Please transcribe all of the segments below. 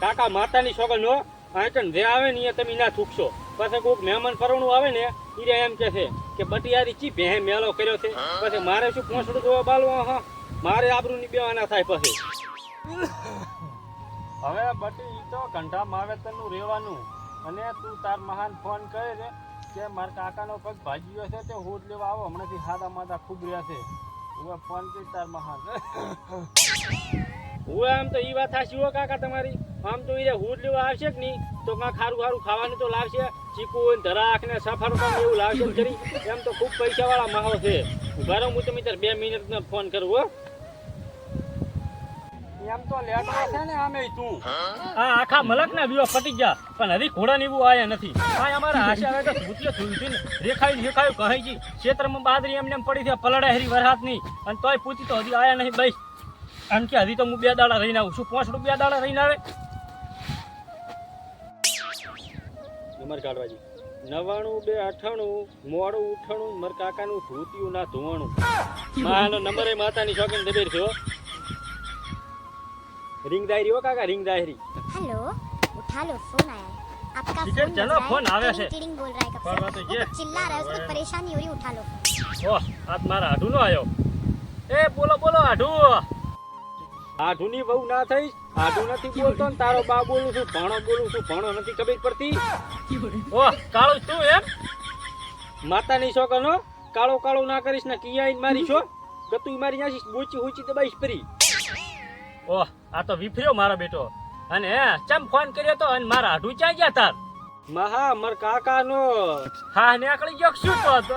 કાકા, માતાની સોગન નો આંચન જે આવે ને તમે ના થૂકશો. પછી કોઈક મહેમાન પરણું આવે ને એ એમ કે છે કે બટિયારી ચી ભે મેલો કર્યો છે? પછી મારે શું પોસડું જોવા બાલવા, હા? મારે આબરૂ ની બેવાના થાય પછી. હવે બટી ઈ તો કંઠા માવેતરનું રહેવાનું. અને તું તાર મહાન ફોન કરે છે કે મારા કાકાનો પગ ભાજીયો છે તે હોટ લેવા આવો. હમણાંથી હાદા માદા ખૂબ રહ્યા છે. હું ફોન કરી તાર મહાન. હું આમ તો ઈ વાત થાશી હો કાકા તમારી. આમ તો ઈ હુડ લેવા આવશે કે નહીં, તો કાં ખારું ખારું ખાવાનું તો લાવશે ચીકુ ધરાક ને સફર પણ એવું લાવશે કરી એમ તો ખૂબ પૈસા વાળા માહો છે. ઊભા હું તમે બે મિનિટ ફોન કરું, હો. એમ તો લેટો છે ને આમે તું. આ આખા મલક ના વિયો ફટી ગયા પણ હજી ઘોડા ને એવું આયા નથી. આ અમારા આશા આવે ભૂતિયો થયું ને રેખાયું રેખાયું કહી જી ક્ષેત્રમાં બાદરી એમને એમ પડી છે પલડા હરી વરહાત અને તોય પૂછી તો હજી આયા નહીં બસ કારણ કે હજી તો હું બે દાડા રહીને આવું છું. પાંચ રૂપિયા દાડા રહીને આવે. નંબર કાઢવાજી નવાણું બે અઠાણું મોડું ઉઠાણું મારા કાકાનું ધોતિયું ના ધોવાણું માનો નંબર એ માતાની શોખીન દબેર થયો रिंग दायरी हो काका रिंग दायरी हेलो उठा लो फोन आया है आपका ठीक है, फोन चलो, बज रहा फोन है, आवे टिंग से। टिंग बोल रहा है कब पर से बात वो ये। कुछ चिल्ला रहा है उसको कुछ परेशानी हो रही है उठा लो ઓહ આજ મારા આઢુનો આવ્યો એ બોલો બોલો આઢુ આઢુની બહુ ના થઈ આઢુ નથી બોલતો ને તારો બા બોલું છું ભણો બોલું છું ભણો નથી ખબર પડતી ઓહ કાળું તું એમ માતાની છોકરનો કાળો કાળો ના કરીશ ને કિયા મારી છો ગતું મારી નાખીશ બોચી હુચી દબાઈશ ફરી ઓહ આ તો વિફર્યો મારો બેટો. અને હે ચમ ફોન કર્યો તો? અને મારા હાડું ચાઈ ગયા તાર? મહા મર કાકાનો. હા નીકળી ગયો શું તો?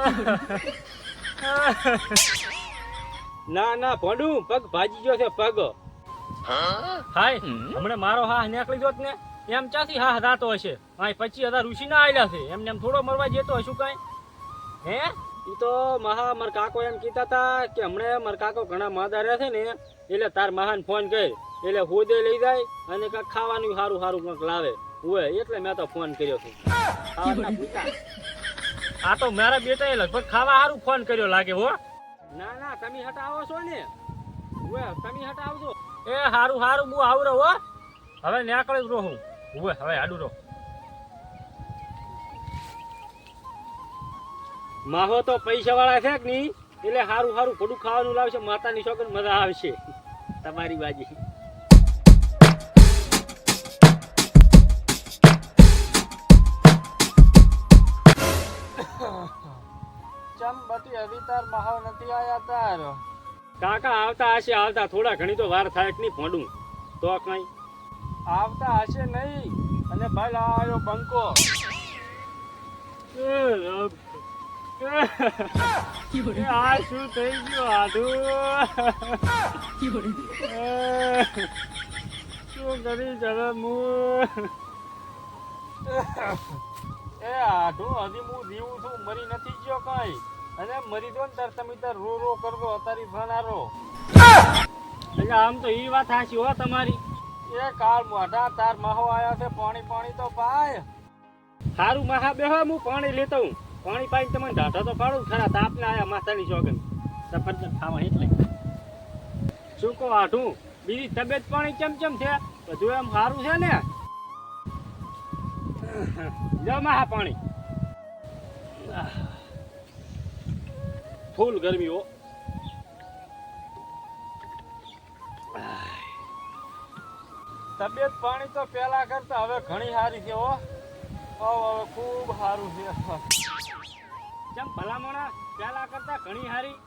ના ના ભડું પગ ભાજી ગયો છે પગ. હાય હમણે મારો હા નીકળી ગયો ને. એમ ચાથી હા રાતો હશે? હા પચીસ હજાર ઋષિ ના આવેલા છે. એમને એમ થોડો મરવા જતો હશું કઈ? હે? ઈ તો મહા મારા કાકો એમ કીધા હતા કે હમણે મારા કાકો ઘણા માદા રહે છે ને એટલે તાર મહાન ફોન કર. એટલે હોદે લઈ જાય અને કાંઈક ખાવાનું સારું સારું કંઈક લાવે. હોય એટલે મેં તો ફોન કર્યો છે. આ તો મારા બેટાએ લગભગ ખાવા સારું ફોન કર્યો લાગે હો. ના ના તમે હટાવો છો ને. હોય તમે હટાવજો. એ હારું સારું હું આવરો હો. હવે ન્યાકળ જ રહું. હું હવે હાડું રહો. માહો તો પૈસા વાળા છે કે નહીં? એટલે સારું સારું ઘડું ખાવાનું લાવશે માતાની છોકરી મજા આવશે. તમારી બાજી. ચમ બટી હજી તાર માહો નથી આયા તાર? કાકા આવતા હશે આવતા. થોડા ઘણી તો વાર થાય કે નહીં ફોડું તો કઈ. આવતા હશે નહીં. અને ભાઈ આવ્યો બંકો. આ શું થઈ ગયું આધું શું કરી જરા હું એ આધું હજી હું જીવું છું મરી નથી ગયો કઈ અને મરી દો ને તાર તમે તાર રો રો કરવો તારી ફનારો એટલે આમ તો ઈ વાત હાચી હો તમારી એ કાળ મોઢા તાર માહો આવ્યા છે પાણી પાણી તો પાય સારું મહા બેહો હું પાણી લેતો હું પાણી પાણી તમને ઢાઢા તો પાડું, ખરા તાપને આયા માથાની ચોગન સફરજન ખાવા એટલે શું કહો આઠું બીજી તબિયત પાણી કેમ કેમ છે? બધું એમ સારું છે ને? જમા પાણી. ફૂલ ગરમી હો. તબિયત પાણી તો પેલા કરતા હવે ઘણી સારી છે હો. હવે ખૂબ સારું છે. કેમ ભલામણા પેલા કરતા ઘણી સારી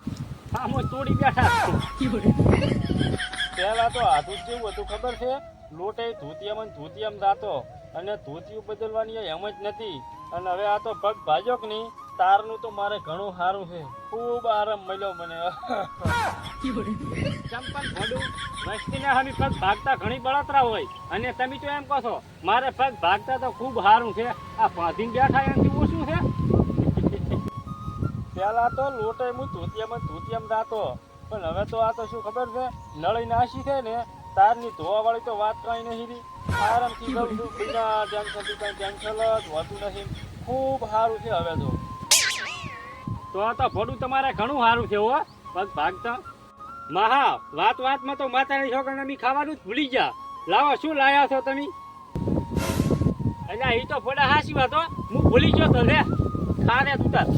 આમ તોડી બેઠા પેલા તો હાથું જેવું હતું, ખબર છે? લોટે ધોતિયામાં અને ધોતિયામાં દાતો. અને ધોતિયું બદલવાની એમ જ નથી. અને હવે આ તો પગ ભાજ્યો નહીં? તારનું તો મારે ઘણું સારું છે. ખૂબ આરામ મળ્યો મને. ચંપલ ભોડું વસ્તીને હમી પગ ભાગતા ઘણી બળતરા હોય. અને તમે તો એમ કહો છો, મારે પગ ભાગતા તો ખૂબ સારું છે. આ પાંધીને બેઠા એનાથી પેલા તો લોટે હું ધોતિયામાં ધોતિયામાં રાતો પણ હવે તો આ તો શું ખબર છે? નળી નાશી છે ને, તારની ધોવા વાળી તો વાત કઈ નહીં રી આરામથી રહું છું બિના ટેન્શનથી કઈ ટેન્શન જ હોતું નથી. ખૂબ સારું છે હવે તો. તો આ તો ભોડું તમારે ઘણું સારું છે હો. પગ ભાગતા મહા, વાત વાતમાં તો માતાની છોકરાને બી ખાવાનું જ ભૂલી ગયા. લાવો, શું લાયા છો તમે? અલ્યા એ તો ફોડા હાસી વાતો હું. ભૂલી ગયો તો રે તું તાર.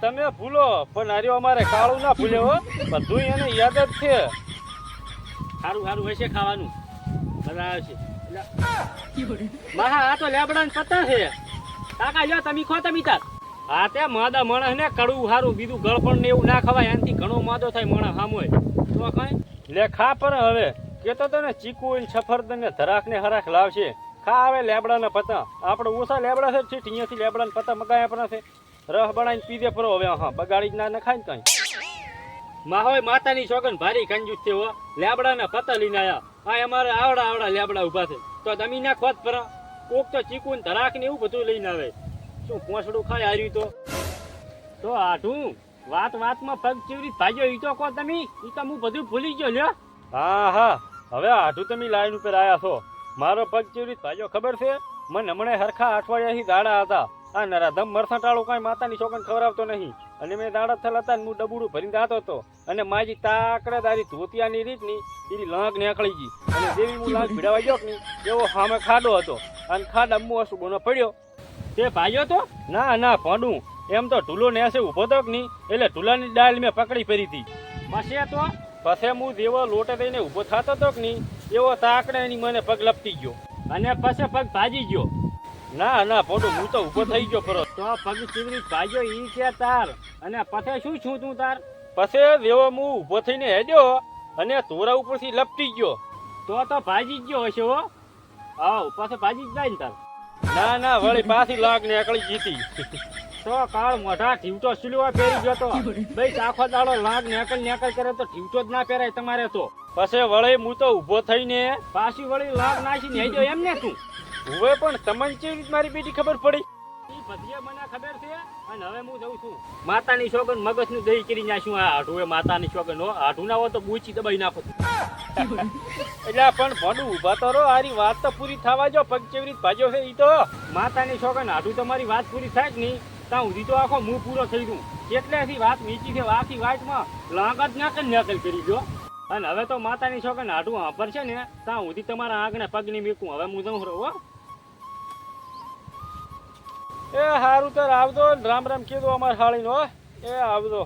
તમે ભૂલો પણ હાર્યો અમારે કાળું ના ભૂલ્યો હો. બધું એને યાદ જ છે. સારું સારું હશે ખાવાનું. મજા આવશે મહા આ તો લેબડા પત્તા છે. કાકા લ્યો તમે ખો તમે તાર. હા તે માદા માણસ ને કડવું સારું બીજું ગળપણ ને એવું ના ખવાય. એનાથી ઘણો માદો થાય માણસ સામો તો કઈ? લે ખા પર હવે. કેતો તો ને ચીકુ ને સફરદન ને ધરાક ને હરાક લાવશે. ખા આવે લેબડા ને પતા આપણે ઓછા લેબડા છે ઠીક અહીંયાથી લેબડા ને પતા મગાયા પણ છે રસ બનાવીને પીધે પરો હવે, હા બગાડી જ ના નખાય ને કઈ. હવે માતાની છોકન ભારી કંજૂસ છે હો. લેબડા ના પત્તા લઈને આયા. આ અમારે આવડા આવડા લેબડા ઊભા છે. તો તમે ના ખોત ફરો. કોક તો ચીકુ ને ધરાક ને એવું બધું લઈને આવે. શું કોસડું ખાય હાર્યું તો? તો આઠું વાત વાતમાં પગ ચીવરી ભાગ્યો ઈ તો કહો તમે? ઈ તો હું બધું ભૂલી ગયો, લ્યો. હા હા. હવે આઠું તમે લાઈન ઉપર આયા છો. મારો પગ ચીવરી ભાગ્યો, ખબર છે? મને હમણાં હરખા અઠવાડિયાથી દાડા હતા. આ નરાધમ મરસાટાળું કાંઈ માતાની છોકરાને ખવડાવતો નહીં. અને મેં દાડા થયેલા હતા ને હું ડબુડું ભરીને જાતો હતો. અને માજી તાકડે તારી ધોતિયાની રીતની એની લાંક નીકળી ગઈ. અને જેવી હું લાંક ભીડાવા ગયો ને એવો સામે ખાડો હતો. અને ખાડા મું અસુબોનો પડ્યો. તે ભાઈઓ તો? ના ના, ભોંડું. એમ તો ઢૂલો ને હશે ઊભો તો નહીં, એટલે ઢૂલાની ડાળ મેં પકડી ફેરી હતી. પછી તો? પછી હું જેવો લોટે દઈને ઊભો થતો તો નહીં, એવો તાકડે એની મને પગ લપટી ગયો. અને પછી પગ ભાજી ગયો. ના ના ભોંડું હું તો ઊભો થઈ ગયો પરો. તો પગ ચીવરી ભાગ્યો ઈ છે તાર. અને પછી શું છું તું તાર? પછી જેવો હું ઊભો થઈને હેડ્યો અને તોરા ઉપરથી લપટી ગયો. તો તો ભાજી ગયો હશે હો. આવ પાછો ભાજી જ જાય ને તાર. ના ના વળી પાછી લાગ ને એકળી જીતી તો કાળ મોઢા ઠીવટો સિલવા પહેરી ગયો તો. ભાઈ આખો દાડો લાગ નેકલ નેકલ કરે તો ઠીવટો જ ના પહેરાય તમારે તો. પછી વળી હું તો ઊભો થઈને પાછી વળી લાગ નાખી ને ગયો એમ ને તું. હવે પણ તમને કેવી રીતે મારી બેટી ખબર પડી? ઈ મને ખબર છે અને હવે હું જઉં છું. માતાની શોગન મગજનું દહીં કરી નાખ્યું આ આઢુએ માતાની શોગન હો હાઢું ના હોય તો બૂચી દબાઈ નાખો. એટલે પણ ભડું ઊભા તો રહો આરી વાત તો પૂરી થવા જો પગ કેવી રીતે ભાજ્યો છે ઈ તો. માતાની સોગન હાઢું તમારી વાત પૂરી થાય જ નહીં. ત્યાં સુધી તો આખો મું પૂરો થઈ ગયું. એટલેથી વાત મીચી છે વાકી વાતમાં લાંગ જ નાખે નકલ કરી ગયો. અને હવે તો માતાની સોગન આઢું હાંભર છે ને ત્યાં સુધી તમારા આંગણે પગની મીકું. હવે હું જઉં રહું હો. એ હારું તાર આવજો રામ રામ કીધું અમારે હાળીનો. એ આવજો